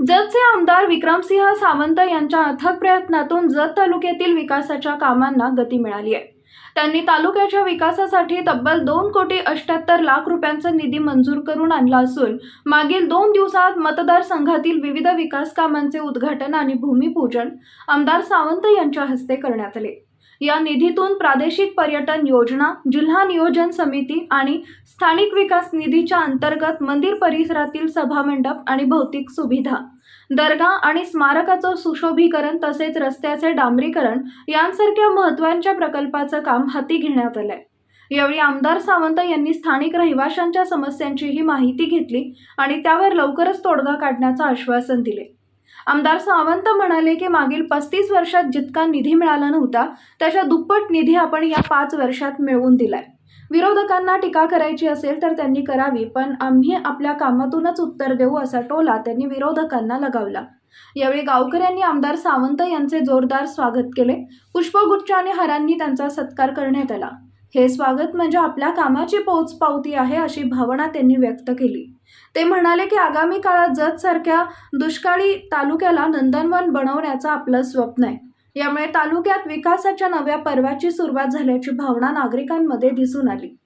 जतचे आमदार विक्रमसिंह सावंत यांच्या अथक प्रयत्नातून जत तालुक्यातील विकासाच्या कामांना गती मिळाली आहे. त्यांनी तालुक्याच्या विकासासाठी तब्बल दोन कोटी अठ्याहत्तर लाख रुपयांचा निधी मंजूर करून आणला असून मागील दोन दिवसात मतदारसंघातील विविध विकास कामांचे उद्घाटन आणि भूमिपूजन आमदार सावंत यांच्या हस्ते करण्यात आले. या निधीतून प्रादेशिक पर्यटन योजना जिल्हा नियोजन समिती आणि स्थानिक विकास निधीच्या अंतर्गत मंदिर परिसरातील सभामंडप आणि भौतिक सुविधा दर्गा आणि स्मारकाचं सुशोभीकरण तसेच रस्त्याचे डांबरीकरण यांसारख्या महत्त्वाच्या प्रकल्पाचं काम हाती घेण्यात आलंय. यावेळी आमदार सावंत यांनी स्थानिक रहिवाशांच्या समस्यांचीही माहिती घेतली आणि त्यावर लवकरच तोडगा काढण्याचं आश्वासन दिले. आमदार सावंत म्हणाले की मागील पस्तीस वर्षात जितका निधी मिळाला नव्हता त्याच्या दुप्पट निधी आपण या पाच वर्षात मिळवून दिलाय. विरोधकांना टीका करायची असेल तर त्यांनी करावी पण आम्ही आपल्या कामातूनच उत्तर देऊ असा टोला त्यांनी विरोधकांना लगावला. यावेळी गावकऱ्यांनी आमदार सावंत यांचे जोरदार स्वागत केले. पुष्पगुच्छ आणि हारांनी त्यांचा सत्कार करण्यात आला. हे स्वागत म्हणजे आपल्या कामाची पोचपावती आहे अशी भावना त्यांनी व्यक्त केली. ते म्हणाले की आगामी काळात जतसारख्या दुष्काळी तालुक्याला नंदनवन बनवण्याचं आपलं स्वप्न आहे. यामुळे तालुक्यात विकासाच्या नव्या पर्वाची सुरुवात झाल्याची भावना नागरिकांमध्ये दिसून आली.